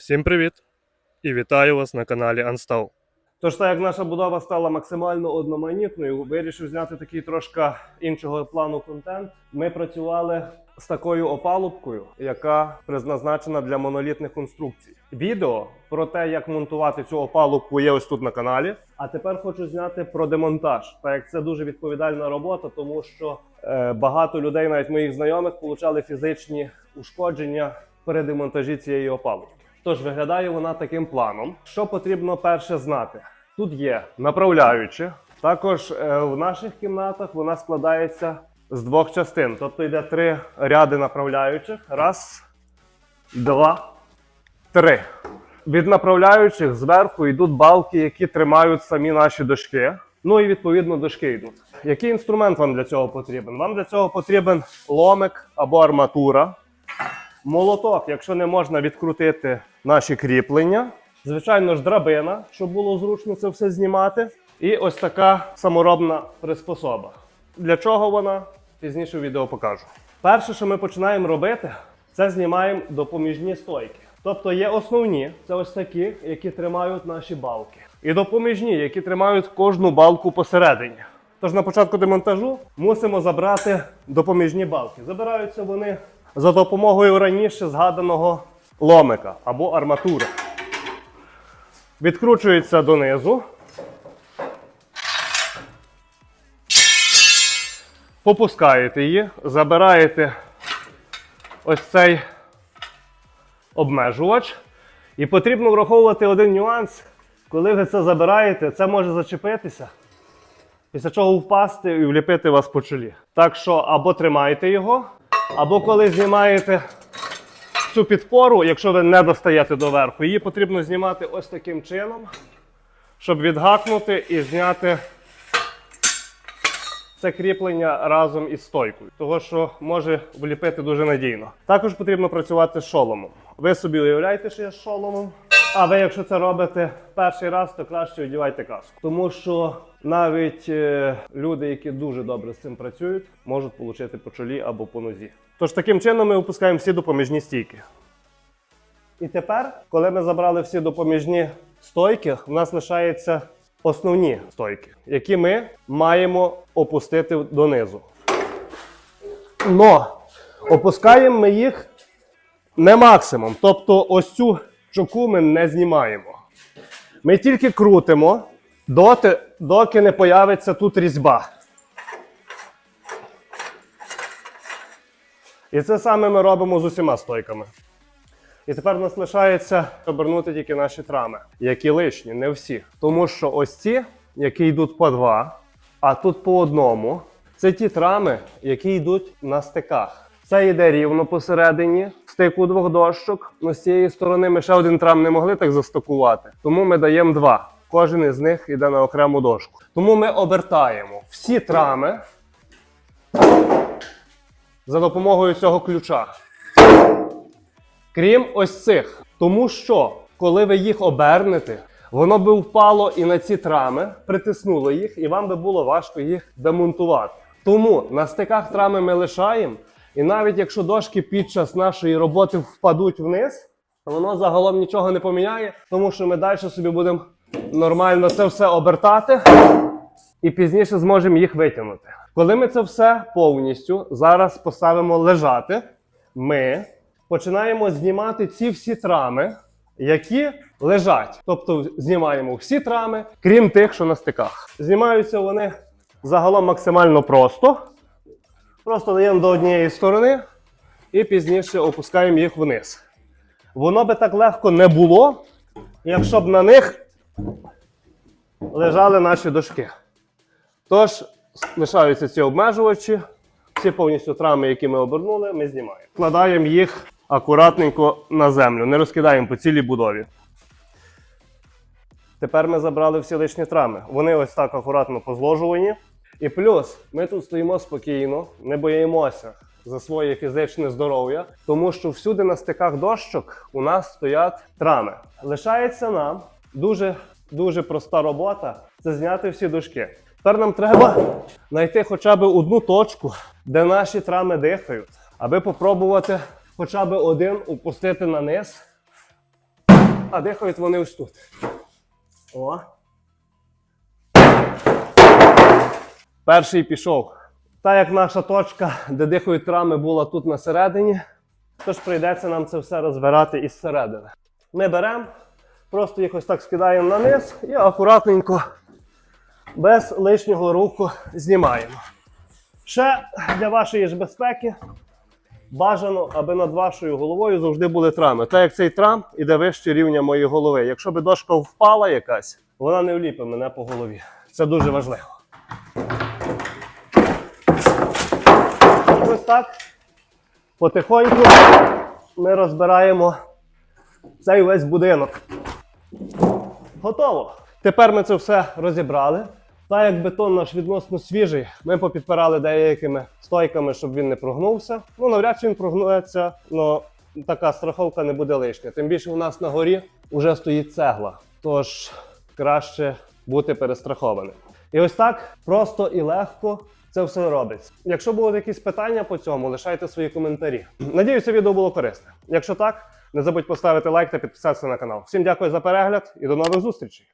Всім привіт! І вітаю вас на каналі Unstall. Тож, так як наша будова стала максимально одноманітною, вирішив зняти такий трошки іншого плану контент. Ми працювали з такою опалубкою, яка призначена для монолітних конструкцій. Відео про те, як монтувати цю опалубку, є ось тут на каналі. А тепер хочу зняти про демонтаж, так як це дуже відповідальна робота, тому що е, багато людей, навіть моїх знайомих, отримали фізичні ушкодження при демонтажі цієї опалубки. Тож виглядає вона таким планом. Що потрібно перше знати? Тут є направляючі. Також е, в наших кімнатах вона складається з двох частин. Тобто йде три ряди направляючих. Раз, два, три. Від направляючих зверху йдуть балки, які тримають самі наші дошки. Ну і відповідно дошки йдуть. Який інструмент вам для цього потрібен? Вам для цього потрібен ломик або арматура. Молоток, якщо не можна відкрутити наші кріплення. Звичайно ж, драбина, щоб було зручно це все знімати. І ось така саморобна приспособа. Для чого вона? Пізніше в відео покажу. Перше, що ми починаємо робити, це знімаємо допоміжні стойки. Тобто є основні, це ось такі, які тримають наші балки. І допоміжні, які тримають кожну балку посередині. Тож на початку демонтажу мусимо забрати допоміжні балки. Забираються вони за допомогою раніше згаданого ломика або арматури. Відкручується донизу. Попускаєте її, забираєте ось цей обмежувач. І потрібно враховувати один нюанс. Коли ви це забираєте, це може зачепитися, після чого впасти і вліпити вас по чолі. Так що або тримайте його, або коли знімаєте цю підпору, якщо ви не достаєте доверху, її потрібно знімати ось таким чином, щоб відгакнути і зняти це кріплення разом із стойкою, того що може вліпити дуже надійно. Також потрібно працювати з шоломом. Ви собі уявляєте, що я з шоломом. А ви, якщо це робите перший раз, то краще одівайте каску. Тому що навіть е, люди, які дуже добре з цим працюють, можуть отримати по чолі або по нозі. Тож таким чином ми опускаємо всі допоміжні стійки. І тепер, коли ми забрали всі допоміжні стойки, в нас лишаються основні стойки, які ми маємо опустити донизу. Но опускаємо ми їх не максимум. Тобто, ось цю чоку ми не знімаємо. Ми тільки крутимо, доти, доки не появиться тут різьба. І це саме ми робимо з усіма стойками. І тепер нас лишається обернути тільки наші трами, які лишні, не всі. Тому що ось ці, які йдуть по два, а тут по одному, це ті трами, які йдуть на стиках. Це йде рівно посередині стику двох дощок. Ну, з цієї сторони ми ще один трам не могли так застокувати, тому ми даємо два. Кожен із них йде на окрему дошку. Тому ми обертаємо всі трами за допомогою цього ключа. Крім ось цих. Тому що, коли ви їх обернете, воно би впало і на ці трами, притиснуло їх, і вам би було важко їх демонтувати. Тому на стиках трами ми лишаємо, і навіть якщо дошки під час нашої роботи впадуть вниз, воно загалом нічого не поміняє, тому що ми далі собі будемо нормально це все обертати і пізніше зможемо їх витягнути. Коли ми це все повністю зараз поставимо лежати, ми починаємо знімати ці всі трами, які лежать. Тобто знімаємо всі трами, крім тих, що на стиках. Знімаються вони загалом максимально просто. Просто даємо до однієї сторони і пізніше опускаємо їх вниз. Воно би так легко не було, якщо б на них лежали наші дошки. Тож лишаються ці обмежувачі, всі повністю трами, які ми обернули, ми знімаємо. Вкладаємо їх акуратненько на землю, не розкидаємо по цілій будові. Тепер ми забрали всі лишні трами. Вони ось так акуратно позложувані. І плюс ми тут стоїмо спокійно, не боїмося за своє фізичне здоров'я, тому що всюди на стиках дощок у нас стоять трами. Лишається нам дуже дуже проста робота це зняти всі дошки. Тепер нам треба знайти хоча б одну точку, де наші трами дихають, аби попробувати хоча б один опустити на низ а дихають вони ось тут. О. Перший пішов. Та як наша точка, де дихають рами, була тут на середині, тож прийдеться нам це все розбирати із середини. Ми беремо, просто їх ось так скидаємо на низ і акуратненько, без лишнього руху знімаємо. Ще для вашої ж безпеки бажано, аби над вашою головою завжди були трами. Так як цей трам іде вище рівня моєї голови. Якщо би дошка впала якась, вона не вліпить мене по голові. Це дуже важливо. Ось так. Потихоньку ми розбираємо цей весь будинок. Готово. Тепер ми це все розібрали. Так як бетон наш відносно свіжий, ми попідпирали деякими стойками, щоб він не прогнувся. Ну, навряд чи він прогнується, але така страховка не буде лишня. Тим більше у нас на горі вже стоїть цегла. Тож краще бути перестрахованим. І ось так просто і легко це все робиться. Якщо будуть якісь питання по цьому, лишайте свої коментарі. Надіюся, відео було корисне. Якщо так, не забудь поставити лайк та підписатися на канал. Всім дякую за перегляд і до нових зустрічей!